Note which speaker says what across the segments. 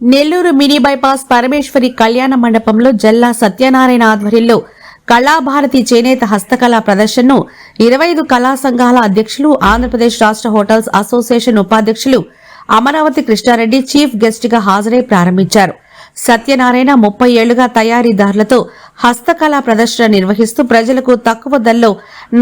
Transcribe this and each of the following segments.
Speaker 1: Nellore mini bypass Parameshwari కళ్యాణ మండపంలో జల్లా సత్యనారాయణ ఆధ్వర్యంలో కళాభారతి చేనేత హస్తకళా ప్రదర్శనను ఇరవై ఐదు కళా సంఘాల అధ్యక్షులు ఆంధ్రప్రదేశ్ రాష్ట్ర హోటల్స్ అసోసియేషన్ ఉపాధ్యక్షులు అమరావతి కృష్ణారెడ్డి చీఫ్ గెస్ట్గా హాజరై ప్రారంభించారు. సత్యనారాయణ ముప్పై ఏళ్ళుగా తయారీదారులతో హస్తకళా ప్రదర్శన నిర్వహిస్తూ ప్రజలకు తక్కువ ధరలో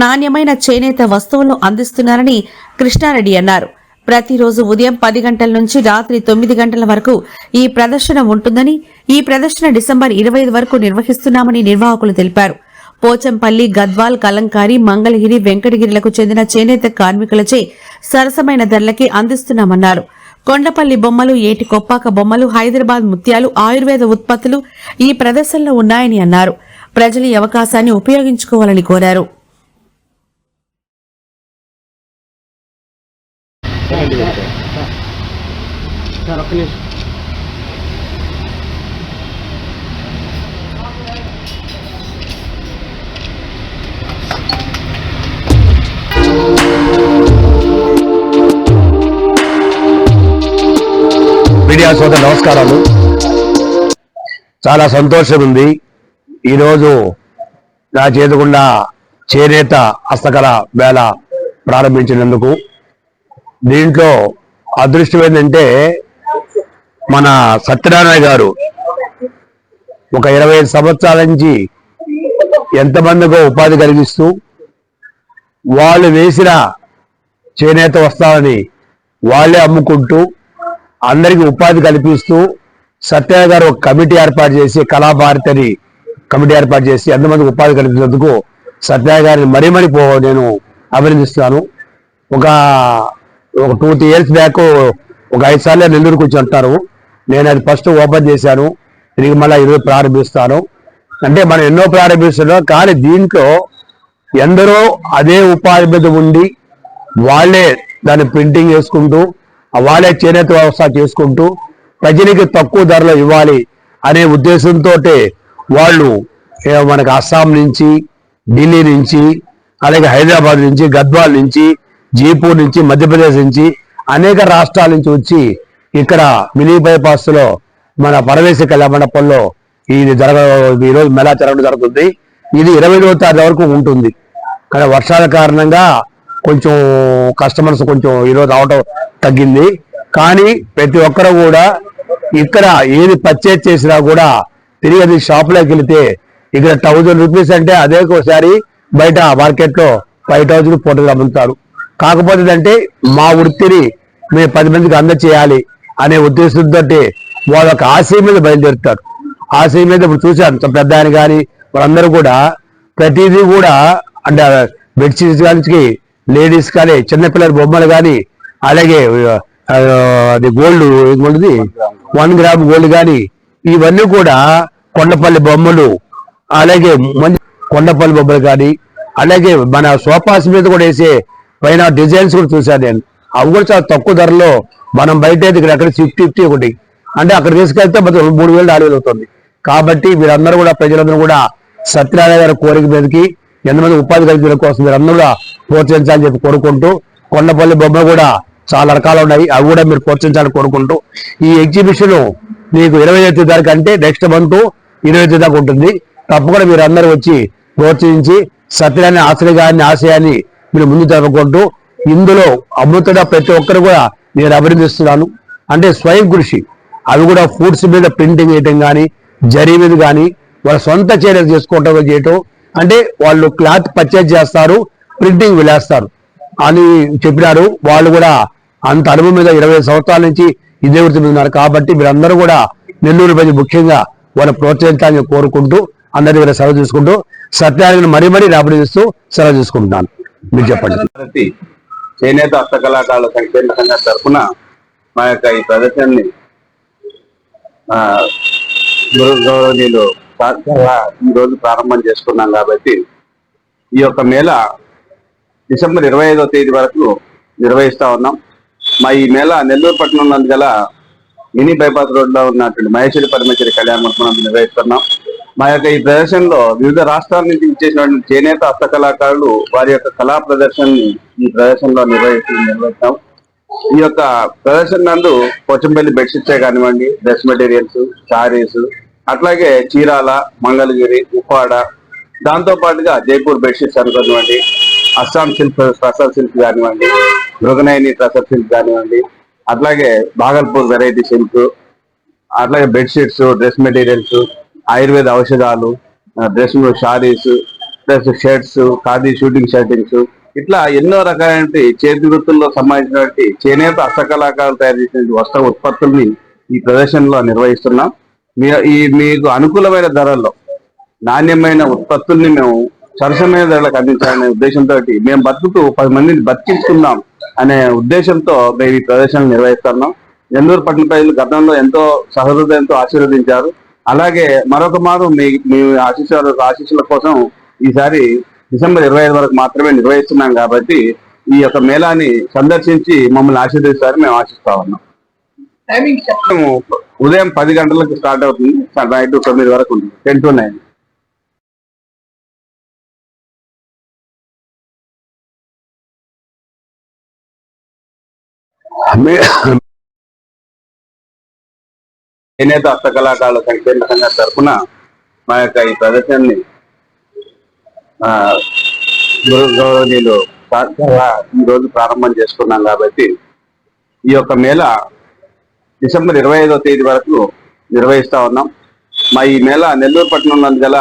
Speaker 1: నాణ్యమైన చేనేత వస్తువులను అందిస్తున్నారని కృష్ణారెడ్డి అన్నారు. ప్రతిరోజు ఉదయం పది గంటల నుంచి రాత్రి తొమ్మిది గంటల వరకు ఈ ప్రదర్శన ఉంటుందని ఈ ప్రదర్శన డిసెంబర్ ఇరవై ఐదు వరకు నిర్వహిస్తున్నామని నిర్వాహకులు తెలిపారు. పోచంపల్లి గద్వాల్ కలంకారి మంగళగిరి వెంకటగిరిలకు చెందిన చేనేత కార్మికులచే సరసమైన ధరలకి అందిస్తున్నామన్నారు. కొండపల్లి బొమ్మలు ఏటి కొప్పాక బొమ్మలు హైదరాబాద్ ముత్యాలు ఆయుర్వేద ఉత్పత్తులు ఈ ప్రదర్శనలో ఉన్నాయని అన్నారు. ప్రజలు ఈ అవకాశాన్ని ఉపయోగించుకోవాలని కోరారు.
Speaker 2: సార్ ఒక్క నిమిషం
Speaker 3: మీడియా సోదరు నమస్కారాలు. చాలా సంతోషం ఉంది ఈరోజు నా చేతుకుండా చేనేత హస్తకళ వేళ ప్రారంభించినందుకు దీంట్లో అదృష్టం ఏంటంటే మన సత్యనారాయణ గారు ఒక ఇరవై ఐదు సంవత్సరాల నుంచి ఎంతమందికో ఉపాధి కలిగిస్తూ వాళ్ళు వేసిన చేనేత వస్త్రాలని వాళ్ళే అమ్ముకుంటూ అందరికి ఉపాధి కల్పిస్తూ సత్యనారాయణ గారు ఒక కమిటీ ఏర్పాటు చేసి కళాభారతిని కమిటీ ఏర్పాటు చేసి ఎంతమందికి ఉపాధి కల్పించినందుకు సత్యనారాయణ గారిని మరీ మరీ పో నేను అభినందిస్తున్నాను. ఒక ఒక టూ త్రీ ఇయర్స్ బ్యాక్ ఒక ఐదు సార్లు నెల్లూరుకు వచ్చి అంటారు. నేను అది ఫస్ట్ ఓపెన్ చేశాను. తిరిగి మళ్ళీ ఈరోజు ప్రారంభిస్తాను. అంటే మనం ఎన్నో ప్రారంభిస్తున్నాం కానీ దీంట్లో ఎందరో అదే ఉపాధి మీద ఉండి వాళ్ళే దాన్ని ప్రింటింగ్ చేసుకుంటూ వాళ్ళే చేనేత వ్యవస్థ చేసుకుంటూ ప్రజలకి తక్కువ ధరలో ఇవ్వాలి అనే ఉద్దేశంతో వాళ్ళు మనకు అస్సాం నుంచి ఢిల్లీ నుంచి అలాగే హైదరాబాద్ నుంచి గద్వాల్ నుంచి జైపూర్ నుంచి మధ్యప్రదేశ్ నుంచి అనేక రాష్ట్రాల నుంచి వచ్చి ఇక్కడ మినీ బైపాస్లో మన పరవేశ కళ్యాణ మండపంలో ఇది జరగ ఈరోజు మెలా జరగడం జరుగుతుంది. ఇది ఇరవై తారీఖు వరకు ఉంటుంది. కానీ వర్షాల కారణంగా కొంచెం కస్టమర్స్ కొంచెం ఈరోజు రావటం తగ్గింది. కానీ ప్రతి ఒక్కరు కూడా ఇక్కడ ఏది పర్చేజ్ చేసినా కూడా తిరిగి అది షాప్లోకి వెళితే ఇక్కడ థౌజండ్ రూపీస్ అంటే అదే ఒకసారి బయట మార్కెట్లో ఫైవ్ థౌజండ్ ఫోర్ అమ్ముతారు. కాకపోతే అంటే మా వృత్తిని మేము పది మందికి అందచేయాలి అనే ఉద్దేశంతో వాళ్ళు ఒక ఆశయం మీద బయలుదేరుతారు. ఆశయం మీద ఇప్పుడు చూశాను పెద్ద ఆయన కానీ వాళ్ళందరూ కూడా ప్రతిదీ కూడా అంటే బెడ్షీట్స్ కానీ లేడీస్ కానీ చిన్నపిల్లల బొమ్మలు కానీ అలాగే అది గోల్డ్ ఏమంటుంది వన్ గ్రామ్ గోల్డ్ కానీ ఇవన్నీ కూడా కొండపల్లి బొమ్మలు అలాగే మంచి కొండపల్లి బొమ్మలు కానీ అలాగే మన సోఫాస్ మీద కూడా వేసే పైన డిజైన్స్ కూడా చూశాను నేను. అవి కూడా చాలా తక్కువ ధరలో మనం బయట అయితే ఇక్కడ ఎక్కడ ఫిఫ్టీ ఫిఫ్టీ ఒకటి. అంటే అక్కడ తీసుకెళ్తే మొత్తం మూడు వేలు నాలుగు వేలు అవుతుంది. కాబట్టి మీరందరూ కూడా ప్రజలందరూ కూడా సత్యనారాయణ గారి కోరిక మీదకి ఎంతమంది ఉపాధి కల్పించడం కోసం మీరందరూ కూడా ప్రోత్సహించాలని చెప్పి కోరుకుంటూ కొండపల్లి బొమ్మ కూడా చాలా రకాలు ఉన్నాయి. అవి కూడా మీరు ప్రోత్సహించాలని కోరుకుంటూ ఈ ఎగ్జిబిషన్ మీకు ఇరవై ఐదు తారీఖు అంటే నెక్స్ట్ మంత్ ఇరవై ఐదు దాకా ఉంటుంది. తప్పకుండా మీరు అందరూ వచ్చి ప్రోత్సహించి సత్యనారాయణ ఆశ్రయాన్ని ఆశయాన్ని మీరు ముందు జరుపుకుంటూ ఇందులో అమృతుడ ప్రతి ఒక్కరు కూడా నేను అభినందిస్తున్నాను. అంటే స్వయం కృషి. అవి కూడా ఫుడ్స్ మీద ప్రింటింగ్ చేయటం కానీ జరీ మీద కానీ వాళ్ళ సొంత చర్యలు చేసుకోవటం చేయటం. అంటే వాళ్ళు క్లాత్ పర్చేజ్ చేస్తారు ప్రింటింగ్ వెళ్ళేస్తారు అని చెప్పినారు. వాళ్ళు కూడా అంత అనుభవం మీద ఇరవై సంవత్సరాల నుంచి ఇదే వృత్తి మీద ఉన్నారు. కాబట్టి మీరందరూ కూడా నెల్లూరు ప్రజలు ముఖ్యంగా వాళ్ళ ప్రోత్సహించాలని కోరుకుంటూ అందరి దగ్గర సెలవు తీసుకుంటూ సత్యాన్ని మరీ మరీ అభినందిస్తూ సెలవు తీసుకుంటున్నాను. మీరు చెప్పండి.
Speaker 4: చేనేత హస్తకళాకారుల సంక్షేమ సంఘం తరఫున మా యొక్క ఈ ప్రదర్శనని ఆ, గౌరవనీయులు సాక్షాత్గా రోజు ప్రారంభం చేసుకున్నాం కాబట్టి ఈ యొక్క మేళ డిసెంబర్ ఇరవై ఐదో తేదీ వరకు నిర్వహిస్తా ఉన్నాం. మా ఈ మేళ నెల్లూరు పట్టణంలో గల మినీ బైపాస్ రోడ్లో ఉన్నటువంటి మహేశ్వరి పరమేశ్వరి కళ్యాణ మండపం నిర్వహిస్తున్నాం. మా యొక్క ఈ ప్రదర్శనలో వివిధ రాష్ట్రాల నుంచి ఇచ్చేసినటువంటి చేనేత హస్తకళాకారులు వారి యొక్క కళా ప్రదర్శనని ఈ ప్రదర్శనలో నిర్వహిస్తూ నిర్వహిస్తాం. ఈ యొక్క ప్రదర్శన నందు కొచ్చంపల్లి బెడ్షీట్సే కానివ్వండి డ్రెస్ మెటీరియల్స్ శారీస్ అట్లాగే చీరాల మంగళగిరి ఉప్పాడ దాంతో పాటుగా జైపూర్ బెడ్షీట్స్ అనుకోనివ్వండి అస్సాం సిల్క్ ట్రసర్ సిల్క్ కానివ్వండి మృగనైని ట్రసర్ సిల్క్ కానివ్వండి అట్లాగే భాగల్పూర్ వెరైటీ సిల్క్ అట్లాగే బెడ్షీట్స్ డ్రెస్ మెటీరియల్స్ ఆయుర్వేద ఔషధాలు dress saris plus shirts khadi suiting shirtings ఇట్లా ఎన్నో రకాలైన చేతి వృత్తుల్లో సంబంధించినటువంటి చేనేత హస్తకళాకారులు తయారు చేసిన వస్త్ర ఉత్పత్తుల్ని ఈ ప్రదర్శనలో నిర్వహిస్తున్నాం. మీ ఈ మీకు అనుకూలమైన ధరల్లో నాణ్యమైన ఉత్పత్తుల్ని మేము సరసమైన ధరలకు అందించాలనే ఉద్దేశంతో మేము బతుకుతూ పది మందిని బతికించుకుందాం అనే ఉద్దేశంతో మేము ఈ ప్రదర్శనలు నిర్వహిస్తున్నాం. నెల్లూరు పట్టణ ప్రజలు గతంలో ఎంతో సహృదయంతో ఆశీర్వదించారు. అలాగే మరొక మారు మీ మీ ఆశీస్సుల ఆశీస్సుల కోసం ఈసారి డిసెంబర్ ఇరవై ఐదు వరకు మాత్రమే నిర్వహిస్తున్నాం కాబట్టి ఈ యొక్క మేళాని సందర్శించి మమ్మల్ని ఆశీర్వదిస్తారని మేము ఆశిస్తా ఉన్నాం. ఉదయం పది గంటలకు స్టార్ట్ అవుతుంది. నైట్ తొమ్మిది వరకు ఉంటుంది. Ten to nine. చేనేత హస్తకళాకారుల సంక్షేమ సంఘం తరఫున మా యొక్క ఈ ప్రదర్శనని గౌరవనీయులు ఈరోజు రోజు ప్రారంభం చేసుకున్నాం కాబట్టి ఈ యొక్క మేళ డిసెంబర్ ఇరవై ఐదో తేదీ వరకు నిర్వహిస్తా ఉన్నాం. మా ఈ మేళ నెల్లూరు పట్టణంలో గల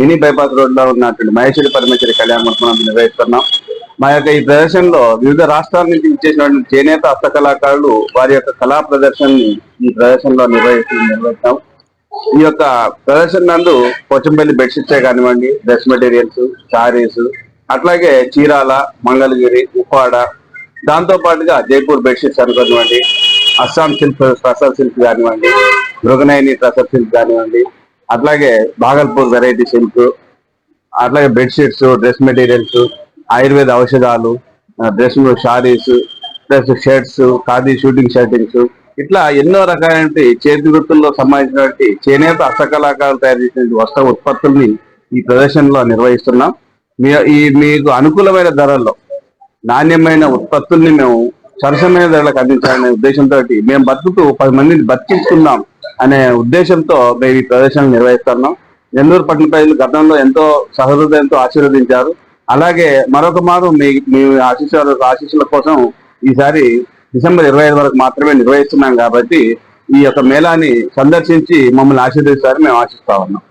Speaker 4: మినీ బైపాస్ రోడ్లో ఉన్నటువంటి మహేశ్వరి పరమేశ్వరి కళ్యాణ మండపం నిర్వహిస్తున్నాం. మా యొక్క ఈ ప్రదర్శనలో వివిధ రాష్ట్రాల నుంచి ఇచ్చేసినటువంటి చేనేత హస్తకళాకారులు వారి యొక్క కళా ప్రదర్శనని ఈ ప్రదర్శనలో నిర్వహిస్తూ నిర్వహిస్తాం. ఈ యొక్క ప్రదర్శన నందు పోచంపల్లి బెడ్షీట్సే కానివ్వండి డ్రెస్ మెటీరియల్స్ శారీస్ అట్లాగే చీరాల మంగళగిరి ఉప్పాడ దాంతో పాటుగా జైపూర్ బెడ్షీట్స్ అనుకోనివ్వండి అస్సాం సిల్క్ ట్రసర్ సిల్క్ కానివ్వండి మృగనైని ట్రసర్ సిల్క్ కానివ్వండి అట్లాగే భాగల్పూర్ వెరైటీ సిల్క్ అట్లాగే బెడ్షీట్స్ డ్రెస్ మెటీరియల్స్ ఆయుర్వేద ఔషధాలు డ్రెస్సులు saris plus shirts khadi suiting shirtings ఇట్లా ఎన్నో రకాలైన చేతి వృత్తుల్లో సంబంధించినటువంటి చేనేత హస్తకళాకారులు తయారు చేసిన వస్త్ర ఉత్పత్తుల్ని ఈ ప్రదర్శనలో నిర్వహిస్తున్నాం. మీ ఈ మీకు అనుకూలమైన ధరల్లో నాణ్యమైన ఉత్పత్తుల్ని మేము సరసమైన ధరలకు అందించాలనే ఉద్దేశంతో మేము బతుకుతూ పది మందిని బతికించుకుందాం అనే ఉద్దేశంతో మేము ఈ ప్రదర్శనలు నిర్వహిస్తున్నాం. నెల్లూరు పట్టణ ప్రజలు గతంలో ఎంతో సహృదయంతో ఆశీర్వదించారు. అలాగే మరొక మాదం మీ మీ ఆశీస్సుల ఆశీస్సుల కోసం ఈసారి డిసెంబర్ ఇరవై ఐదు వరకు మాత్రమే నిర్వహిస్తున్నాం కాబట్టి ఈ యొక్క మేళాన్ని సందర్శించి మమ్మల్ని ఆశీర్వదిస్తారని మేము ఆశిస్తా ఉన్నాం.